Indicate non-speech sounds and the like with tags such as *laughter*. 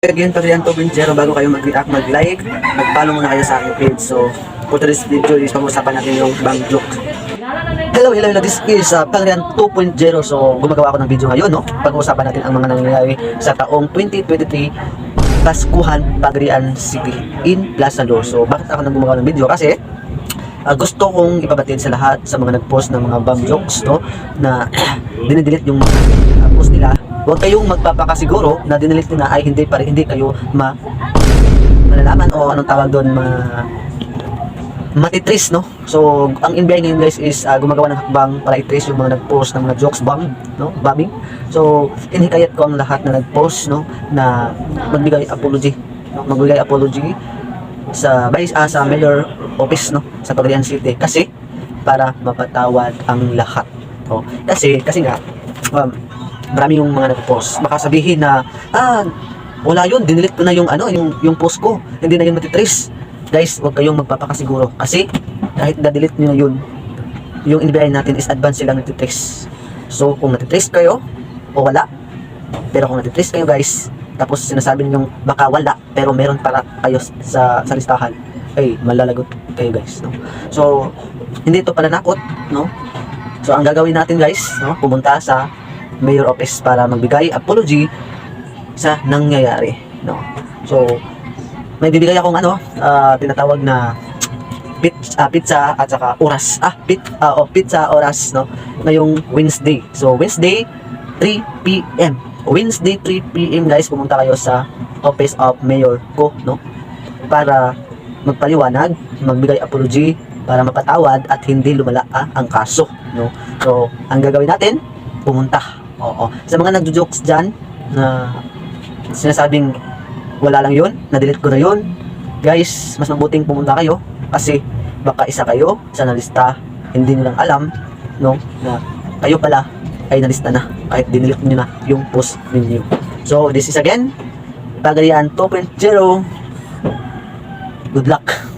Again, Pagrian 2.0, bago kayo mag-react, mag-like, mag-follow muna kayo sa aking page. So, for today's video is pag-usapan natin yung bang joke. Hello, hello, hello, this is uh, Pagrian 2.0. So, gumagawa ako ng video ngayon, no? Pag-uusapan natin ang mga nangyayari sa taong 2023 Paskuhan Pagrian City in Plaza Lo. So, bakit ako nang gumagawa ng video? Kasi, Ah, gusto kong ipabatid sa lahat sa mga nag-post ng mga bum jokes no? Na *clears throat* dinidelete yung uh, post nila. Huwag kayong magpapakasiguro na dinidelete nila ay hindi pa hindi kayo ma malalaman o anong tawag doon ma matitris no? So ang NBI ngayon guys is ah, gumagawa ng hakbang para i-trace yung mga nag-post ng mga jokes bang no? Bombing. So inhikayat ko ang lahat na nag-post no? Na magbigay apology no? magbigay apology sa vice ah, sa mayor office no sa Cagayan City kasi para mapatawad ang lahat. Oh, kasi kasi nga um, marami yung mga nag-post. Baka sabihin na ah wala yun, dinilit ko na yung ano, yung yung post ko. Hindi na yun matitrace. Guys, huwag kayong magpapakasiguro kasi kahit na-delete niyo na yun, yung NBI natin is advance silang natitrace. So, kung natitrace kayo o wala, pero kung natitrace kayo guys, tapos sinasabi ninyong baka wala, pero meron para kayo sa, sa listahan, ay malalagot kayo guys. No? So, hindi ito pananakot, no? So, ang gagawin natin guys, no? pumunta sa mayor office para magbigay apology sa nangyayari. No? So, may bibigay akong ano, ah, tinatawag na pizza, pizza at saka oras. Ah, pit, ah, oh, pizza oras, no? Ngayong Wednesday. So, Wednesday, 3 p.m. Wednesday, 3 p.m. guys, pumunta kayo sa office of mayor ko, no? Para magpaliwanag, magbigay apology, para mapatawad at hindi lumala ah, ang kaso, no? So, ang gagawin natin, pumunta. Oo. Sa mga nagjo-jokes dyan, na sinasabing wala lang yun, na-delete ko na yun, guys, mas mabuting pumunta kayo kasi baka isa kayo sa nalista, hindi nyo lang alam, no, na kayo pala ay nalista na kahit dinilit nyo na yung post ninyo. So, this is again, Pagalian 2.0. Good luck!